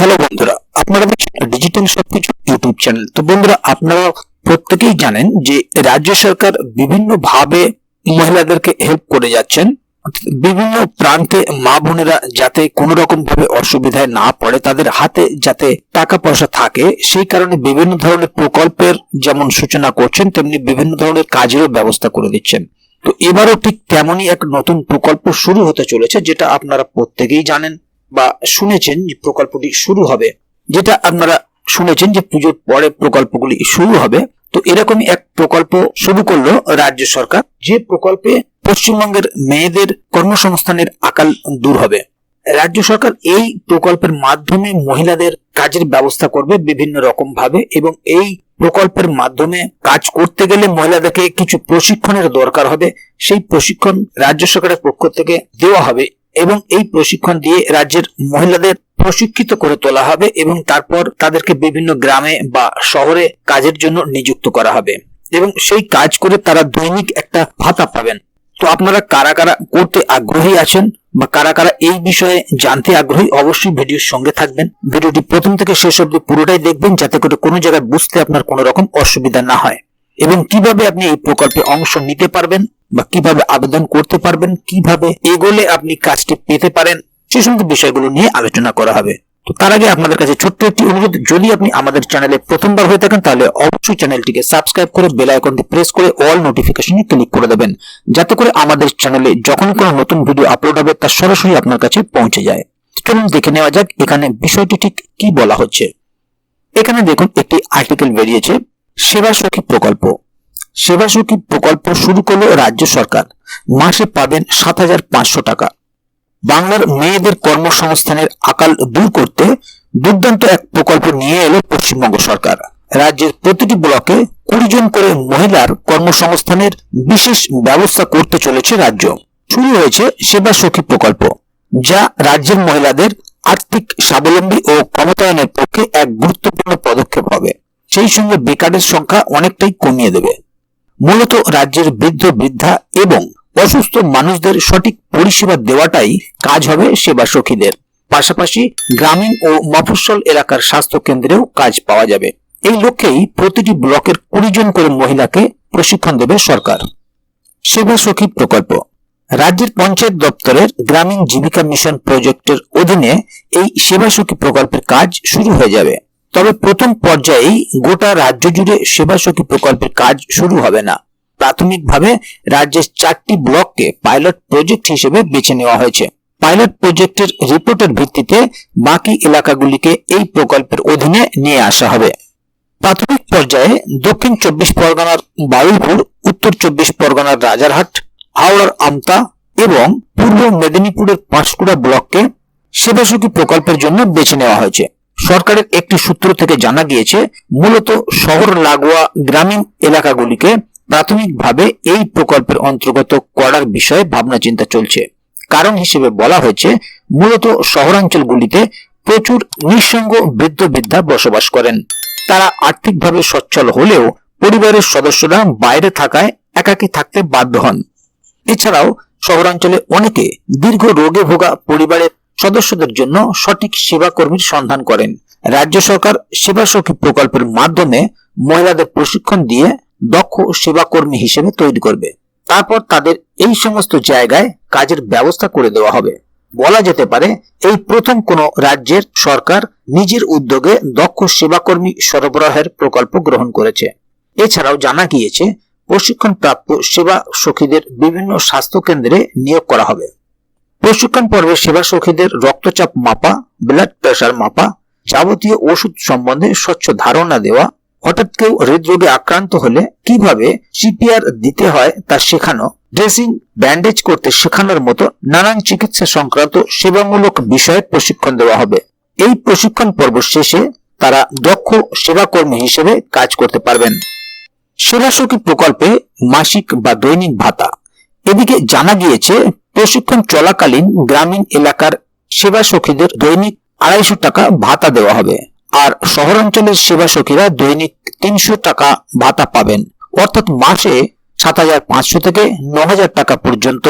Hello বন্ধুরা, আপনারা দেখছেন ডিজিটাল সবকিছু ইউটিউব চ্যানেল তো বন্ধুরা, আপনারা প্রত্যেকেই জানেন যে রাজ্য সরকার বিভিন্ন ভাবে মহিলাদেরকে হেল্প করে যাচ্ছেন। বিভিন্ন প্রান্তে মা বোনেরা যাতে কোনো রকম ভাবে অসুবিধায় না পড়ে, তাদের হাতে যাতে টাকা পয়সা থাকে, সেই কারণে বিভিন্ন ধরনের প্রকল্পের যেমন সূচনা করছেন, তেমনি বিভিন্ন ধরনের কাজেরও ব্যবস্থা করে দিচ্ছেন। তো এবারও ঠিক তেমনই এক নতুন প্রকল্প শুরু হতে চলেছে, যেটা আপনারা প্রত্যেকেই জানেন। বা শুনেছেন যে প্রকল্পটি শুরু হবে। যেটা আপনারা শুনেছেন যে পুজোর পরে প্রকল্পগুলি শুরু হবে। তো এরকমই এক প্রকল্প শুরু করল রাজ্য সরকার। যে প্রকল্পে পশ্চিমবঙ্গের মেয়েদের কর্মসংস্থানের আকাল দূর হবে। রাজ্য সরকার এই প্রকল্পের মাধ্যমে মহিলাদের কাজের ব্যবস্থা করবে বিভিন্ন রকম ভাবে এবং এই প্রকল্পের মাধ্যমে কাজ করতে গেলে মহিলাদেরকে কিছু প্রশিক্ষণের দরকার হবে। সেই প্রশিক্ষণ রাজ্য সরকারের পক্ষ থেকে দেওয়া হবে এবং এই প্রশিক্ষণ দিয়ে রাজ্যের মহিলাদের প্রশিক্ষিত করে তোলা হবে এবং তারপর তাদেরকে বিভিন্ন গ্রামে বা শহরে কাজের জন্য নিযুক্ত করা হবে। এবং সেই কাজ করে তারা দৈনিক একটা ভাতা পাবেন। তো আপনারা কারা কারা করতে আগ্রহী আছেন বা কারা কারা এই বিষয়ে জানতে আগ্রহী, অবশ্যই ভিডিওর সঙ্গে থাকবেন। ভিডিওটি প্রথম থেকে শেষ অব্দি পুরোটাই দেখবেন, যাতে করে কোনো জায়গায় বুঝতে আপনার কোনো রকম অসুবিধা না হয়। এবং কীভাবে আপনি এই প্রকল্পে অংশ নিতে পারবেন বা কীভাবে আবেদন করতে পারবেন, কীভাবে এগোলে আপনি কাজটি পেতে পারেন, সে সমস্ত বিষয়গুলো নিয়ে আলোচনা করা হবে। তো তার আগে আপনাদের কাছে ছোট্ট একটি অনুরোধ, যদি আপনি আমাদের চ্যানেলে প্রথমবার হয়ে থাকেন, তাহলে অবশ্যই চ্যানেলটিকে সাবস্ক্রাইব করে বেল আইকনটি প্রেস করে অল নোটিফিকেশনে ক্লিক করে দেবেন, যাতে করে আমাদের চ্যানেলে যখন কোনো নতুন ভিডিও আপলোড হবে, তা সরাসরি আপনার কাছে পৌঁছে যায়। চলুন দেখে নেওয়া যাক এখানে বিষয়টি ঠিক কি বলা হচ্ছে। এখানে দেখুন, একটি আর্টিকেল বেরিয়েছে। সেবা সখী প্রকল্প। সেবা সখী প্রকল্প শুরু করল রাজ্য সরকার। মাসে পাবেন সাত হাজার পাঁচশো টাকা। বাংলার মেয়েদের কর্মসংস্থানের আকাল দূর করতে দুর্দান্ত এক প্রকল্প নিয়ে এলো পশ্চিমবঙ্গ সরকার। রাজ্যের প্রতিটি ব্লকে কুড়ি জন করে মহিলার কর্মসংস্থানের বিশেষ ব্যবস্থা করতে চলেছে রাজ্য। শুরু হয়েছে সেবা সখী প্রকল্প, যা রাজ্যের মহিলাদের আর্থিক স্বাবলম্বী ও ক্ষমতায়নের পক্ষে এক গুরুত্বপূর্ণ পদক্ষেপ হবে। সেই সঙ্গে বেকারের সংখ্যা অনেকটাই কমিয়ে দেবে। মূলত রাজ্যের বৃদ্ধ বৃদ্ধা এবং অসুস্থ মানুষদের সঠিক পরিষেবা দেওয়াটাই কাজ হবে সেবা সখীদের। পাশাপাশি গ্রামীণ ও মফস্বল এলাকার স্বাস্থ্য কেন্দ্রেও কাজ পাওয়া যাবে। এই লক্ষ্যেই প্রতিটি ব্লকের কুড়ি জন করে মহিলাকে প্রশিক্ষণ দেবে সরকার। সেবা সখী প্রকল্প। রাজ্যের পঞ্চায়েত দপ্তরের গ্রামীণ জীবিকা মিশন প্রজেক্টের অধীনে এই সেবা সখী প্রকল্পের কাজ শুরু হয়ে যাবে। তবে প্রথম পর্যায়েই গোটা রাজ্য জুড়ে সেবা সখী প্রকল্পের কাজ শুরু হবে না। প্রাথমিকভাবে রাজ্যের চারটি ব্লককে পাইলট প্রজেক্ট হিসেবে বেছে নেওয়া হয়েছে। পাইলট প্রজেক্টের রিপোর্টের ভিত্তিতে বাকি এলাকাগুলিকে এই প্রকল্পের অধীনে নিয়ে আসা হবে। প্রাথমিক পর্যায়ে দক্ষিণ চব্বিশ পরগনার বারুইপুর, উত্তর চব্বিশ পরগনার রাজারহাট, হাওড়ার আমতা এবং পূর্ব মেদিনীপুরের পাঁশকুড়া ব্লককে সেবাসখী প্রকল্পের জন্য বেছে নেওয়া হয়েছে। সরকারের একটি সূত্র থেকে জানা গিয়েছে, মূলত শহর লাগোয়া গ্রামীণ এলাকাগুলিকে প্রাথমিকভাবে এই প্রকল্পের অন্তর্গত করার বিষয়ে ভাবনা চিন্তা চলছে। কারণ হিসেবে বলা হয়েছে, মূলত শহরাঞ্চলগুলিতে প্রচুর নিঃসঙ্গ বৃদ্ধ বৃদ্ধা বসবাস করেন। তারা আর্থিকভাবে সচ্ছল হলেও পরিবারের সদস্যরা বাইরে থাকায় একাকী থাকতে বাধ্য হন। এছাড়াও শহরাঞ্চলে অনেকে দীর্ঘ রোগে ভোগা পরিবারের সদস্যদের জন্য সঠিক সেবা কর্মীর সন্ধান করেন। রাজ্য সরকার সেবা সখী প্রকল্পের মাধ্যমে মহিলাদের প্রশিক্ষণ দিয়ে দক্ষ সেবা কর্মী হিসেবে তৈরি করবে। তারপর তাদের এই সমস্ত জায়গায় কাজের ব্যবস্থা করে দেওয়া হবে। বলা যেতে পারে, এই প্রথম কোন রাজ্যের সরকার নিজের উদ্যোগে দক্ষ সেবাকর্মী সরবরাহের প্রকল্প গ্রহণ করেছে। এছাড়াও জানা গিয়েছে প্রশিক্ষণ প্রাপ্ত সেবা সখীদের বিভিন্ন স্বাস্থ্য কেন্দ্রে নিয়োগ করা হবে। প্রশিক্ষণ পর্বে সেবা সখীদের রক্তচাপ মাপা ব্লাড প্রেশার মাপা, যাবতীয় ওষুধ সম্বন্ধে স্বচ্ছ ধারণা দেওয়া, হঠাৎ কেউ হৃদরোগে আক্রান্ত হলে কীভাবে সিপিআর দিতে হয় তা শেখানো, ড্রেসিং ব্যান্ডেজ করতে শেখানোর মতো নানান চিকিৎসা সংক্রান্ত সেবামূলক বিষয়ে প্রশিক্ষণ দেওয়া হবে। এই প্রশিক্ষণ পর্ব শেষে তারা দক্ষ সেবাকর্মী হিসেবে কাজ করতে পারবেন। সেবাসখী প্রকল্পে মাসিক বা দৈনিক ভাতা। এদিকে জানা গিয়েছে প্রশিক্ষণ চলাকালীন গ্রামীণ এলাকার সেবা সখীদের দৈনিক আড়াইশো টাকা ভাতা দেওয়া হবে। আর শহরাঞ্চলের সেবা সখীরা দৈনিক তিনশো টাকা ভাতা পাবেন। অর্থাৎ মাসে সাত হাজার পাঁচশো থেকে ন হাজার টাকা পর্যন্ত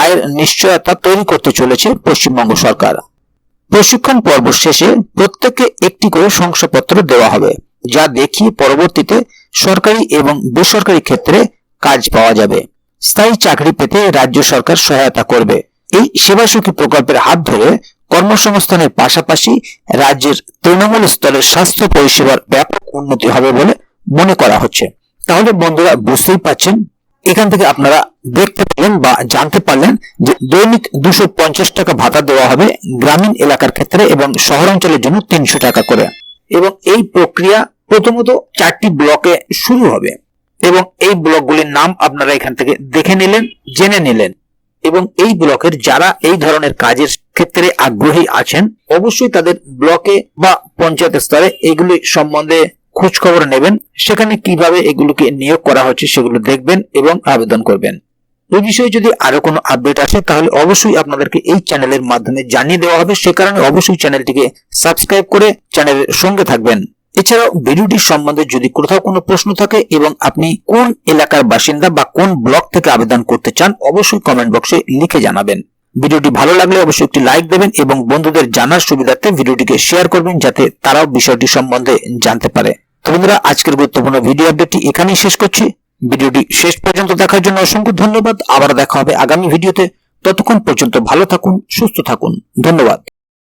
আয়ের নিশ্চয়তা তৈরি করতে চলেছে পশ্চিমবঙ্গ সরকার। প্রশিক্ষণ পর্ব শেষে প্রত্যেককে একটি করে শংসাপত্র দেওয়া হবে, যা দেখিয়ে পরবর্তীতে সরকারি এবং বেসরকারি ক্ষেত্রে কাজ পাওয়া যাবে। স্থায়ী চাকরি পেতে রাজ্য সরকার সহায়তা করবে। এই সেবা সখী প্রকল্পের হাত ধরে কর্মসংস্থানের পাশাপাশি রাজ্যের তৃণমূল স্তরের স্বাস্থ্য পরিষেবার ব্যাপক উন্নতি হবে বলে মনে করা হচ্ছে। তাহলে বন্ধুরা বুঝতেই পাচ্ছেন এখান থেকে আপনারা দেখতে পেলেন বা জানতে পারলেন যে দৈনিক দুশো পঞ্চাশ টাকা ভাতা দেওয়া হবে গ্রামীণ এলাকার ক্ষেত্রে এবং শহরাঞ্চলের জন্য তিনশো টাকা করে। এবং এই প্রক্রিয়া প্রথমত চারটি ব্লকে শুরু হবে। এবং এই ব্লকগুলির নাম আপনারা এখান থেকে দেখে নিলেন, জেনে নিলেন। এবং এই ব্লকের যারা এই ধরনের কাজের ক্ষেত্রে আগ্রহী আছেন, অবশ্যই তাদের ব্লকে বা পঞ্চায়েত স্তরে এগুলি সম্বন্ধে খোঁজ খবর নেবেন, সেখানে কীভাবে এগুলোকে নিয়োগ করা হচ্ছে সেগুলো দেখবেন এবং আবেদন করবেন। এই বিষয়ে যদি আরও কোনো আপডেট আসে, তাহলে অবশ্যই আপনাদেরকে এই চ্যানেলের মাধ্যমে জানিয়ে দেওয়া হবে। সে কারণে অবশ্যই চ্যানেলটিকে সাবস্ক্রাইব করে চ্যানেলের সঙ্গে থাকবেন। এছাড়াও ভিডিওটির সম্বন্ধে যদি কোথাও কোনো প্রশ্ন থাকে এবং আপনি কোন এলাকার বাসিন্দা বা কোন ব্লক থেকে আবেদন করতে চান, অবশ্যই কমেন্ট বক্সে লিখে জানাবেন। ভিডিওটি ভালো লাগলে অবশ্যই একটি লাইক দেবেন এবং বন্ধুদের জানার সুবিধার্থে ভিডিওটিকে শেয়ার করবেন যাতে তারাও বিষয়টি সম্বন্ধে জানতে পারে। তো বন্ধুরা, আজকের গুরুত্বপূর্ণ ভিডিও আপডেটটি এখানেই শেষ করছি। ভিডিওটি শেষ পর্যন্ত দেখার জন্য অসংখ্য ধন্যবাদ। আবার দেখা হবে আগামী ভিডিওতে ততক্ষণ পর্যন্ত ভালো থাকুন, সুস্থ থাকুন। ধন্যবাদ।